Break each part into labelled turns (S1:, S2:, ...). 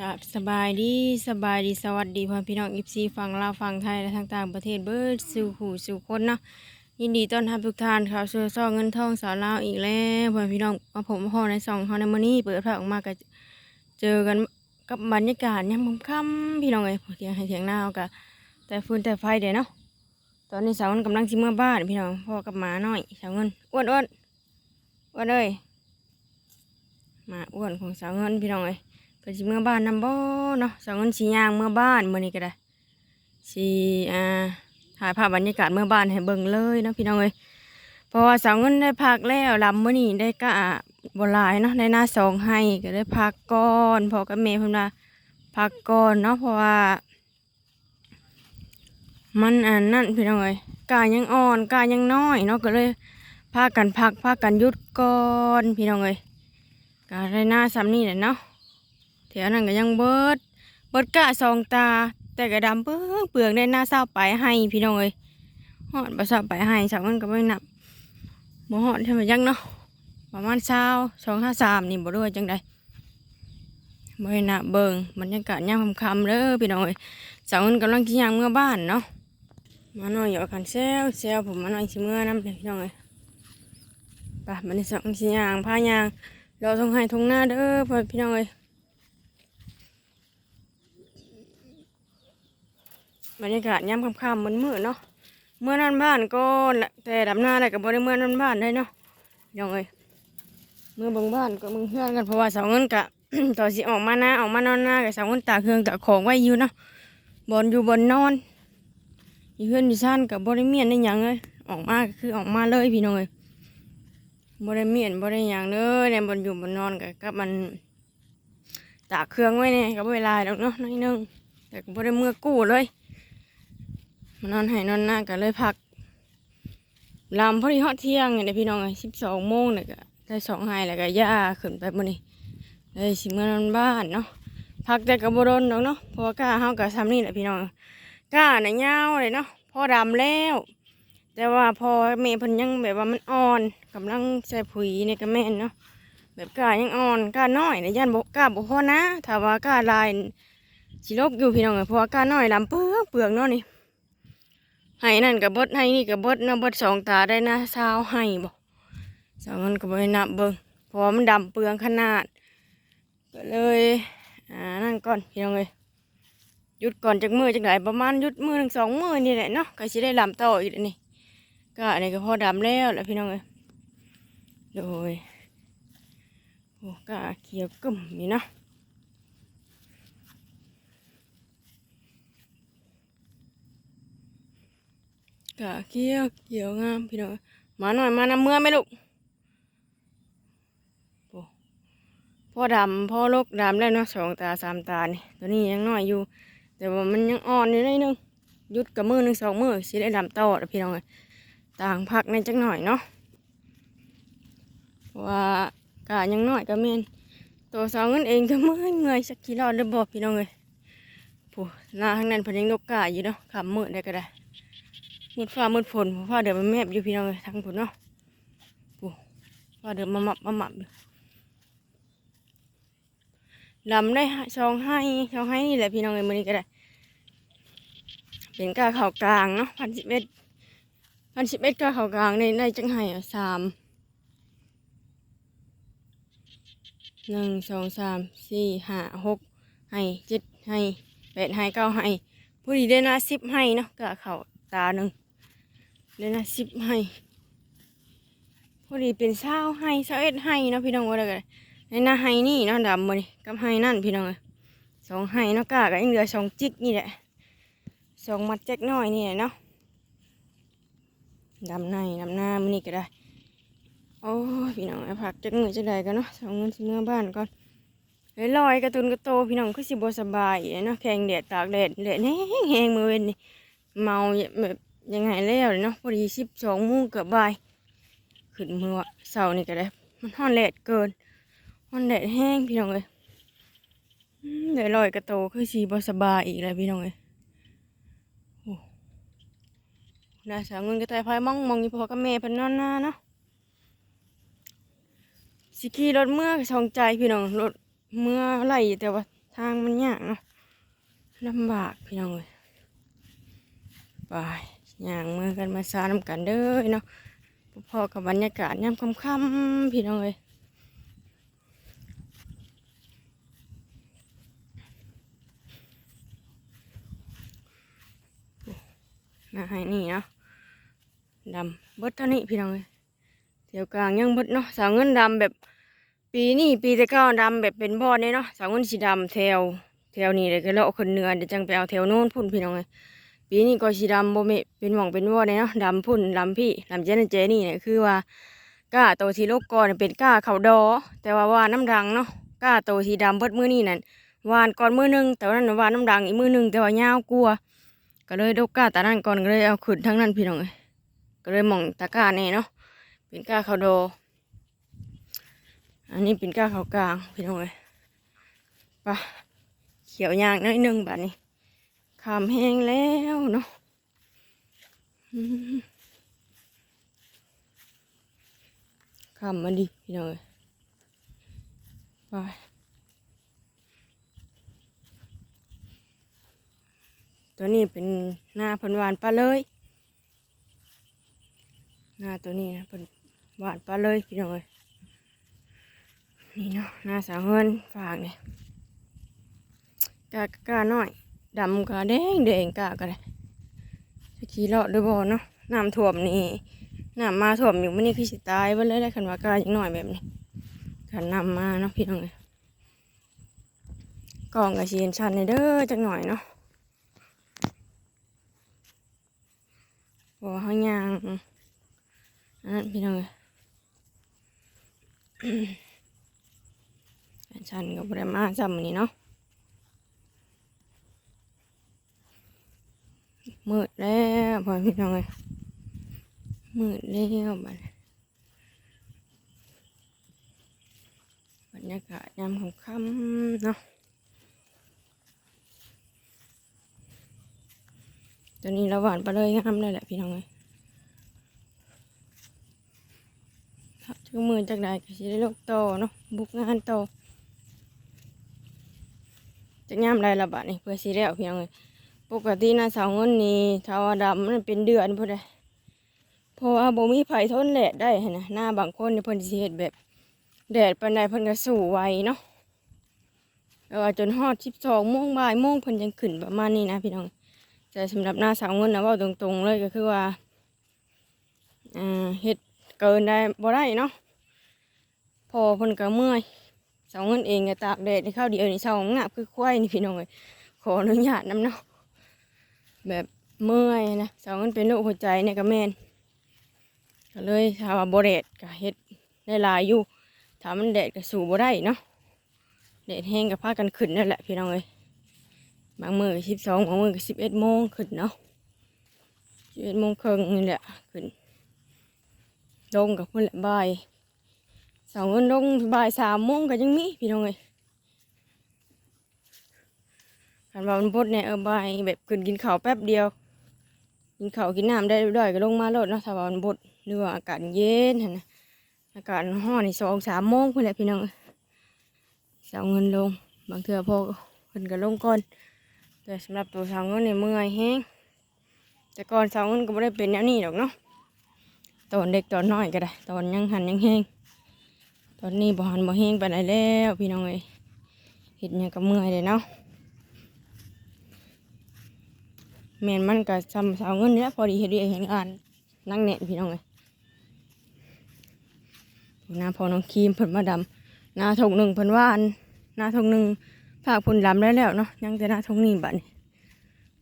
S1: ครับสบายดีสบายดีสวัสดีพ่อพี่น้องอิฟซีฝั่งลาวฝั่งไทยและทางต่างประเทศเบิร์ดสู่หูสู่คนเนาะยินดีต้อนรับทุกท่านข่าวเสื้อซ่องเงินทองสาวลาวอีกแล้วพ่อพี่น้องมาผมพ่อในซองเขาในมื้อนี้เปิดภาพออกมาก็เจอกันกับบรรยากาศยามค่ำๆพี่น้องเอ้ยเถียงให้เถียงหน้าเอากะแต่ฟืนแต่ไฟเดี๋ยวเนาะตอนนี้สาวเงินกำลังสิเมื่อบ้านพี่น้องพ่อกับหมาน้อยสาวเงินอ้วนอ้วนอ้วนเอ้ยหมาอ้วนของสาวเงินพี่น้องเอ้ย เพิ่นสิเมื่อบ้านนำบ่เนาะสองคนสิย่างเมื่อบ้านมื้อนี้ก็ได้สิอ่าถ่ายภาพบรรยากาศเมื่อบ้านให้เบิ่งเลยเนาะพี่น้องเอ้ยเพราะว่าสาวเงินได้พักแล้วลำมื้อนี้ได้กะบ่หลายเนาะในหน้าสองให้ก็ได้พักก่อนพอกับแม่เพิ่นว่าพักก่อนเนาะเพราะว่า มันอันนั่นพี่น้องเอ้ยกายยังอ่อนกายยังน้อยเนาะก็เลยพากันพักพากันยุดก่อนพี่น้องเอ้ยก็ได้หน้าซ้ำนี่แหละเนาะ แถวนั้นก็ยังเบิด เบิดกะสองตา แต่ก็ดำเปื้องเปลืองได้หน้าเศร้าไปให้พี่น้องเอ้ยหอดบ่เศร้าไปให้สามมันก็ไม่นับบ่หอดใช่ไหมยังเนาะประมาณเศร้าสองห้าสามนี่บ่รู้ว่าจังใดบ่ให้นับเบิงบรรยากาศยามค่ำเด้อพี่น้องเอ้ยสาวมันกำลังกินยางเมื่อบ้านเนาะมาหน่อยอยู่กันแซวแซวผมมาหน่อยสิเมื่อน้ำเลยพี่น้องเอ้ยไปมันนี่สองสิยางพายางเราทงให้ทงหน้าเด้อพี่น้องเอ้ย บรรยากาศย่ำค่ำๆมันมืดเนาะเมื่อนั้นบ้านก็แต่ดับหน้าอะไรกับบริเมื่อนั้นบ้านได้เนาะยังไงเมื่อบางบ้านก็มึงเพื่อนกันเพราะว่าเสาเงินกะต่อสิออกมาหน้าออกมานอนหน้ากับเสาเงินตากเครื่องตากของไว้อยู่เนาะบนอยู่บนนอนอยู่เพื่อนอยู่ซ่านกับบริเมียนได้ยังเลยออกมาคือออกมาเลยพี่น้องเลยบริเมียนบริยังเลยเนี่ยบนอยู่บนนอนกับกับมันตากเครื่องไว้เนี่ยกับเวลาดอกเนาะน้อยหนึงแต่ก็บริเมื่อกู้เลย มานอนให้นอนหน้ากันเลยพักลำพอดีฮอดเที่ยงเนี่ยพี่น้องไงสิบสองโมงเนี่ยก็ได้สองไห้แล้วก็ย่าขึ้นไปมื้อนี้เลยสิเมื่อนอนบ้านเนาะพักแต่กับบรนดอกเนาะเพราะว่ากล้าเฮากับซ้ำนี่แหละพี่น้องกล้าน่ะยาวเลยเนาะพอดำแล้ว แต่ว่าพอเมย์พิ่นยังแบบว่ามันอ่อนกำลังใส่ปุ๋ยในกระแม่นเนาะแบบกล้ายังอ่อนกล้าน้อยเนี่ยย่านบ่กล้าบ่พอนะถ้าว่ากล้าลายสิลกอยู่พี่น้องเพราะว่ากล้าน้อยลำเปลือกเปลือกเนาะนี่ ให้นั่นกับเบิดให้นี่กับเบิดนะเบิดสองตาได้นะเช้าให้บ่สองมันก็บ่ได้นับเบิ่งเพราะมันดำเปลืองขนาด ก็เลยอ่านั่นก่อนพี่น้องเอ้ยหยุดก่อนจากมือจังไดประมาณหยุดมือหนึ่งสองมือนี่แหละเนาะก็สิได้ลำต่ออีกนี่ก็อันนี้ก็พอดำแล้วแหละพี่น้องเอ้ยโดยโอ้ก็เขียวกึ่มนี่เนาะ กะเกี้ยวเกี่ยวงามพี่น้องมาหน่อยมานำเมื่อไหมลูกพ่อดำพ่อลกดำได้เนาะสองตาสามตานี่ตัวนี้ยังน้อยอยู่ แต่ว่ามันยังอ่อนอยู่ได้นึงยุดกับมือหนึ่งสองมือสิได้ดำต่อแล้วพี่น้องเอ้ยต่างพักในจักหน่อยเนาะว่ากะยังน้อยก็เมนตัวสองเงินเองก็เมื่อยเมื่อยสักกี่รอบเด้อบอกพี่น้องเลยผู้หน้าข้างนั้นพยังนกกาอยู่เนาะขำมืดได้ก็ได้ มืดฟ้ามืดฝนฟ้าเดือดมันแมบอยู่พี่น้องเลยทั้งผลเนาะปูฟ้าเดือดมาหมับมาหมับลำได้สองให้สองให้นี่แหละพี่น้องเลยมือนี้ก็ได้เป็นกาเข่ากลางเนาะพันสิบเอ็ดพันสิบเอ็ดกาเข่ากลางในในจังไห้อะสามหนึ่งสองสามสี่ห้าหกให้เจ็ดให้แปดให้เก้าให้ผู้ดีได้นะสิบให้เนาะกาเข่าตาหนึ่ง เลยนะสิบให้พอดีเป็นเศร้าให้เศร้าเอ็ดให้เนาะพี่น้องว่าอะไรกันในหน้าให้นี่เนาะดำมาดิกับให้นั่นพี่น้องเอ้ยสองให้เนาะกาก็ยังเหลือสองจิกนี่แหละสองมัดแจ๊กน้อยนี่แหละเนาะดำในดำหน้ามันนี่ก็ได้โอ้พี่น้องไอ้ผักจักมือจักใดกันเนาะสองเงินสิเมื่อบ้านก่อนเลยลอยกระตุนกระโตพี่น้องคือสิบสบายเนาะแข่งแดดตากแดดแดดแห้งแห้งมือเว้นนี่เมาแบบ ยังไงแล้วเนาะพอดีสิบสองโมงเกือบบ่ายขึ้นมือเสาร์นี่ก็ได้ มันห้อนแดดเกินห้อนแดดแห้งพี่น้องเลยอืมเดี๋ยวลอยกระโตคือสีบสบายอีกแล้วพี่น้องเลยโอ้น่าสาวเงินกระต่ายพายมองมองอยู่พอกับแม่พิ่นนอนหน้าเนาะสิขี่รถเมื่อสองใจพี่น้องรถเมื่อไหลแต่ว่าทางมันยากเนาะลำบากพี่น้องเลยไปย่ อย่างมือกันมาซาน้ำกันเด้อเนาะพอกับบรรยากาศยามค่ำๆพี่น้องเลยนะให้นี่เนาะดำเบิดเท่านี้พี่น้องเลยเดี๋ยวกลางยังเบิดเนาะสาวเงินดำแบบ ปีนี้ปีแต่เก้าดำแบบเป็นบอเนี่ยเนาะสาวเงินสีดำแถวแถวนี้เลยก็เลาะคนเนือเดี๋ยวจังไปเอาแถวโน้นพุ่นพี่น้องเลย ปีนี้ก็สีดำโบเมเป็นหม่องเป็นบอดเนี่ยเนาะดำพุ่นดำพี่ดำเจนเจนี่เนี่ยคือว่าก้าโตสีโลกก่อนเป็นก้าเขาดอ แต่ว่าว่าน้ำดังเนาะก้าโตสีดำเบิดมือนี่นั่นวานก่อนมือหนึงแต่ว่านั้นวานน้ำดังอีกมือหนึงแต่ว่ายาวกลัว ก็เลยดกก้าตานั่นก่อนก็เลยเอาขึ้นทั้งนั้นพี่น้องเลยก็เลยมองตะก้าเนี่ยเนาะเป็นก้าเขาดอ อันนี้เป็นก้าเขากลางพี่น้องเลยปะเขียวยางน้อยหนึ่งแบบนี้ ขามแห้งแล้วเนาะขามมาดิพี่น้องเลยไปตัวนี้เป็นหน้าพันหวานปลาเลย หน้าตัวนี้นะเป็นหวานปลาเลยพี่น้องเลยนี่เนาะหน้าสาวเงินฝากเนี่ยกากาหน่อย ดำกาแดงแดงกาก็ได้จะขี่เลาะด้วยบ่เนาะน้ำท่วมนี่น้ำมาท่วมอยู่มันนี่คือสิตายไปเลยได้คันว่ากาอย่างหน่อยแบบนี้ขันน้ำมาเนาะพี่น้องเลยกองกับชียนชันในเด้อจักหน่อยเนาะบ่เขายางอันนั้นพี่น้องเลยฉันก็บ่ได้มาจำมื้อนี้เนาะ มืดแล้วพ่อพี่น้องเอ้ยมืดแล้วบัดบรรยากาศยามค่ำๆเนาะตอนนี้เราหวานไปเลยงามเลยแหละพี่น้องเอ้ยถ้าชื่อมือจากใดก็สิได้โลกโตเนาะบุกงานโตจะย่ำไรละบาทนี่เพื่อสีแล้วพียงเลย ปกตินะสาวเงินนี่ชาวดำมันเป็นเดือนพอด้เพราะว่าบ่มีไผ่ทนแดดได้นะหน้าบางคนเนี่ยเพิ่นสิเฮ็ดแบบ แดดปานใดเพิ่นก็สู้ไวเนาะแล้วว่าจนฮอด12โมงบ่ายโมงเพิ่นยังขึ้นประมาณนี้นะพี่น้องแต่สำหรับหน้าสาวเงินนะว่าตรงๆเลยก็คือว่าอ่าเฮ็ดเกินได้บ่ได้เนาะพอเพิ่นก็เมื่อยสองเงินเองก็ตากแดดในข้าวเดียวนี่เช่างาบคือควายนี่พี่น้องเลยขออนุญาตน้ำเนาะ แบบเมื่อยนะสองเงินเป็นโรคหัวใจเนี่ยก็แม่นก็เลยถ้าว่าบ่แดดก็เฮ็ดได้ลายอยู่ถามันแดดก็สู่บ่ได้เนาะแดดแห้งก็พากันขึ้นนั่นแหละพี่น้องเลยบางมือสิบสองบางมือก็สิบเอ็ดโมงขึ้นเนาะสิบเอ็ดโมงครึ่งนี่แหละขึ้นลงกับพื่นละบ่ายสองเงินลงบ่ายสามโมงก็ยังมีพี่น้องเอ้ย คันว่ามันบดเนี่ยเออบายแบบขึ้นกินข้าวแป๊บเดียว กินข้าวกินน้ำได้ด้วยก็ลงมาโลดเนาะถ้าว่ามันบดหรือว่าอากาศเย็นนะอากาศร้อนี่สองสามโมงเพื่อนแหละพี่น้องสองเงินลง บางเทื่อพอเพิ่นก็ลงก่อน แต่สำหรับตัวสาวเงินเนี่ยเมื่อยแห้งแต่ก่อนสาวเงินก็ไม่ได้เป็นแนวนี้หรอกเนาะตอนเด็กตอนน้อยก็ได้ ตอนยังหันยังแห้งตอนนี้บ่หันบ่แห้งไปไหนแล้ว พี่น้องเอ้ยเห็ดหยังก็เมื่อยเลยเนาะ แมนมันก็ซ้ำสาวเงินเนี่แหละพอดีเฮ็ดเวียกเห็นงานนั่งเน็ตพี่น้องเอ้ยหน้าพอน้องครีมเพิ่นมาดำหน้าทงหนึ่งเพิ่นว่าอันหน้าทงหนึ่งภาคพิ่นดำได้แล้วเนาะยังแต่หน้าทงนี้บัดนี้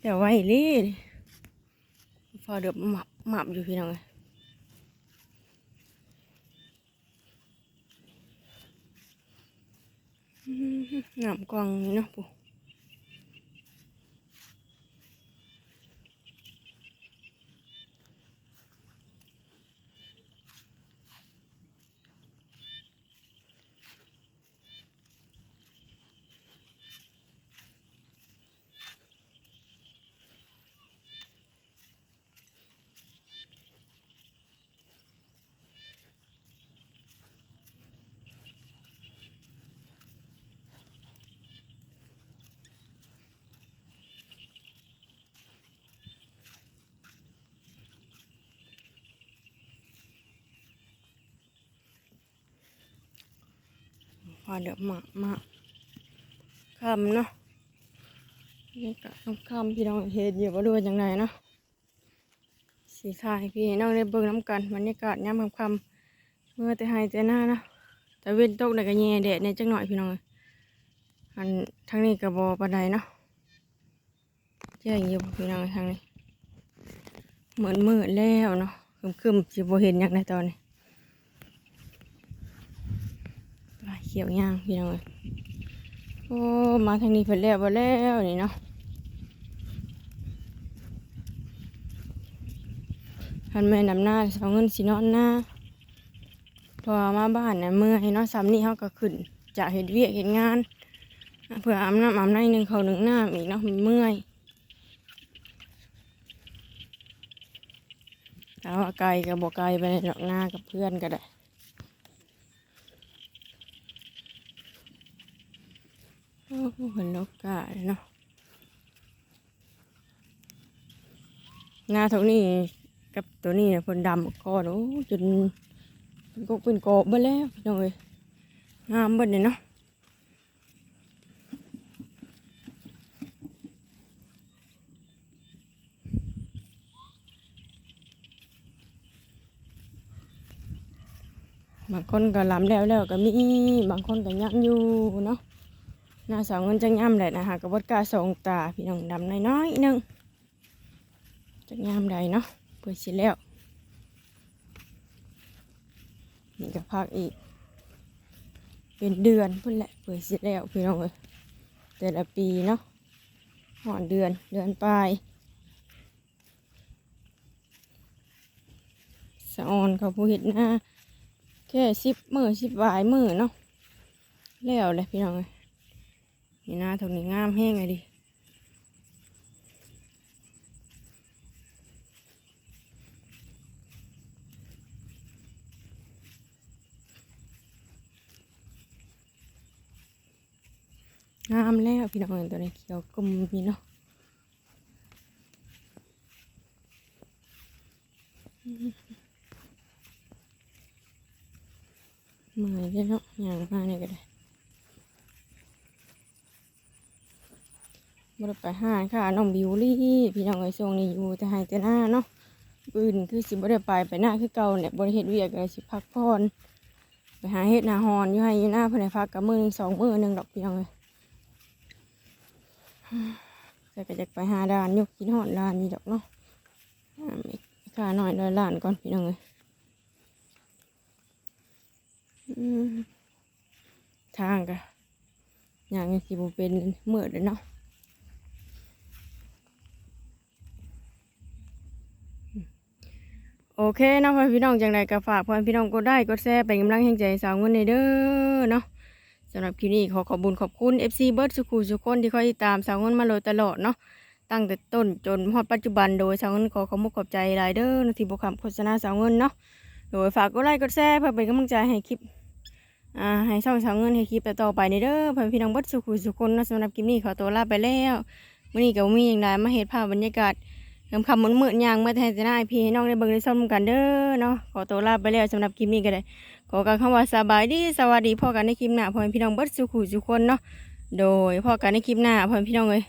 S1: แต่ไว้ลีพอเดือบหมับหมับอยู่พี่น้องเอ้ยน้ำกวางนี่เนาะปู พอเดือดมากมากคำเนาะนี่ก็ต้องคำพี่น้องเฮ็ดอยู่บ่รู้ว่าจังไดเนาะสีขายพี่น้องได้เบิ่งน้ำกันบรรยากาศยามค่ำเมื่อแต่ไฮแต่หน้านะแต่เว้นตกในกระแยแดดเนี่ยจังหน่อยพี่น้องอันทางนี้ก็บ่ปานใดเนาะแจ้งอยู่พี่น้องทางนี้เหมือนมืดแล้วเนาะคึมๆสิบ่เห็นหยังในตอนนี้ ปลาเขียวย่างพี่น้องยโอ้มาทางนี้เพิ่นแล้วบ่แล้วนี่เนาะคันแม่นำหน้าสองเงินสินอนหน้าพอมาบ้านน่ะเมื่อยเนาะซ้ำนี่เฮาก็ขึ้นจากเฮ็ดเวียกเฮ็ดงานเพื่ออาบน้ำอาบในหนึ่งเขาหนึ่งหน้ำอีกเนาะมันเมื่อยแต่ว่าไกลกับบ่ไกลไปดอกหน้ากับเพื่อนก็ได้ โอ้โห เห็นนกกาเนาะหน้าเท่านี้กับตัวนี้เนี่ยเพนดำคอโอ้จนเป็เป็นกอบไปแล้วน้องเอ้ยงามเบิดเลยเนาะบางคนก็ลำแล้วแล้วก็มีบางคนก็ยังอยู่เนาะ หน้าสองเงินจังย่ำได้นะคะกับบดกล้าสองตาพี่น้องดำน้อยๆนึงจังย่ำได้เนาะเปิดสิแล้วนี่ก็พักอีก เป็นเดือนพุ่นแหละเปิดสิแล้วพี่น้องเอ้ยแต่ละปีเนาะหอนเดือนเดือนปลายสะออนเขาผู้เห็ดหน้าแค่สิบมือสิบวายมือเนาะแล้วเลยพี่น้องเอ้ย นี่หน้าตรงนี้งามแห้งเลยดิงามแล้วพี่น้องตัวนี้เขียวกลมนี่เนาะเมื่อยเลยเนาะอย่างมาเนี่ยก็ได้ บ่ได้ไปหาค่ะน้องบิวลี่พี่น้องไอ้ทรงนี่อยู่แต่ให้แต่หน้าเนาะอื่นคือสิบ่ได้ไปไปหน้าคือเก่าเนี่ยบ่ได้เฮ็ดเวียกอะไรสิพักผ่อนไปหาเฮ็ดนาฮอนอยู่ให้หน้าเพิ่นพักกับมือหนึ่งสองมือหนึ่งดอกพี่น้องเอ้ยแต่ก็อยากไปหาด่านยู่กินฮอดด่านนี่ดอกเนาะค่าหน่อยร้อยล้านก่อนพี่น้องเอ้ยทางก็อย่างนี้สิบเป็นมื้อเด้อเนาะ โอเคเนาะพ่อพี่น้องจังใดก็ฝากพ่อพี่น้องกดได้กดแชร์เป็นกำลังแห่งใจสาวเงินในเด้อเนาะสำหรับคลิปนี้ขอขอบุญขอบคุณ FC เบิร์ดสุขุสุคนที่คอยติดตามสาวเงินมาโดยตลอดเนาะตั้งแต่ต้นจนฮอดปัจจุบันโดยสาวเงินขอขอบคุณขอบใจหลายเด้อในที่บุคคำโฆษณาสาวเงินเนาะโดยฝากกดไลค์กดแชร์เพื่อเป็นกำลังใจให้คลิปอ่าให้ช่องสาวเงินให้คลิปต่อไปในเด้อพ่อพี่น้องเบิร์ดสุขุสุคนเนาะสำหรับคลิปนี้ขอตัวลาไปแล้ววันนี้ก็มีอย่างไรมาเห็นภาพบรรยากาศ คำคำมืดมืดๆยางมาแทนจะได้พี่ให้น้องได้เบิ่งได้ชมกันเด้อเนาะขอตัวลาไปแล้วสำหรับคลิปนี้ก็ได้ขอการคำว่าสบายดีสวัสดีพ่อกันในคลิปหน้าพ่อแม่พี่น้องเบิดสุขุสุขคนเนาะโดยพ่อกันในคลิปหน้าพ่อแม่พี่น้องเลย